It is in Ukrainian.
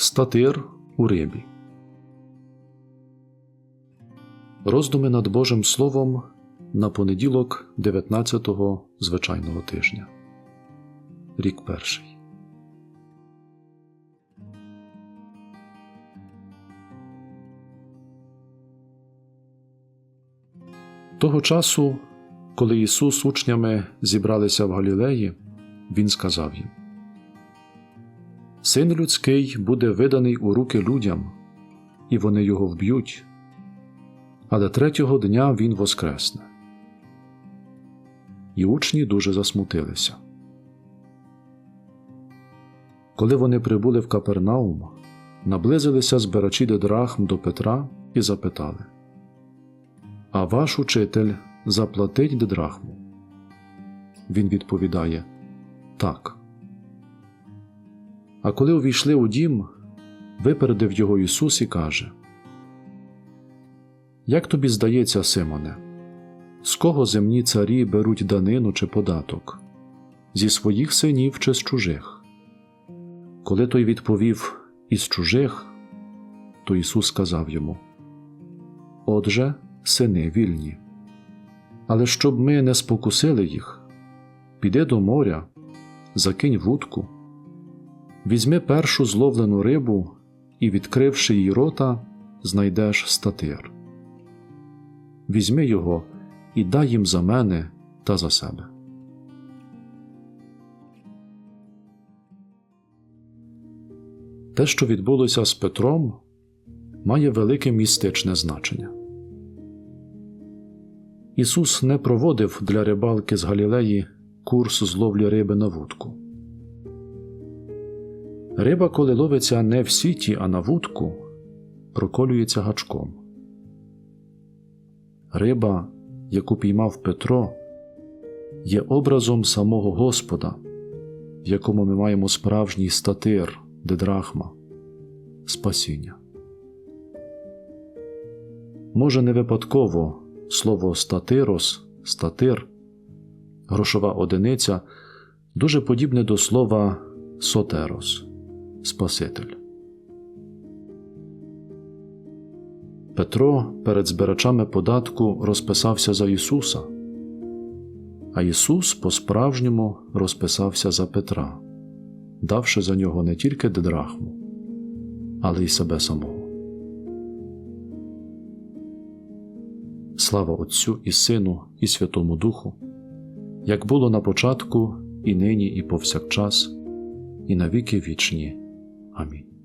Статир у рибі. Роздуми над Божим Словом на понеділок 19-го звичайного тижня. Рік перший. Того часу, коли Ісус учнями зібралися в Галілеї, Він сказав їм: Син людський буде виданий у руки людям, і вони його вб'ють, але третього дня він воскресне. І учні дуже засмутилися. Коли вони прибули в Капернаум, наблизилися збирачі Дедрахм до Петра і запитали А ваш учитель заплатить Дедрахму? Він відповідає Так. А коли увійшли у дім, випередив його Ісус і каже: Як тобі здається, Симоне, з кого земні царі беруть данину чи податок? Зі своїх синів чи з чужих? Коли той відповів із чужих, то Ісус сказав йому: Отже, сини вільні. Але щоб ми не спокусили їх, піди до моря, закинь вудку. Візьми першу зловлену рибу і, відкривши її рота, знайдеш статир. Візьми його і дай їм за мене та за себе. Те, що відбулося з Петром, має велике містичне значення. Ісус не проводив для рибалки з Галілеї курс зловлі риби на вудку. Риба, коли ловиться не в сіті, а на вудку, проколюється гачком. Риба, яку піймав Петро, є образом самого Господа, в якому ми маємо справжній статир, дедрахма, спасіння. Може, не випадково слово статирос, статир, грошова одиниця дуже подібне до слова сотерос. Спаситель. Петро перед збирачами податку розписався за Ісуса, а Ісус по-справжньому розписався за Петра, давши за нього не тільки дедрахму, але й себе самого. Слава Отцю і Сину, і Святому Духу, як було на початку, і нині, і повсякчас, і на віки вічні. آمین۔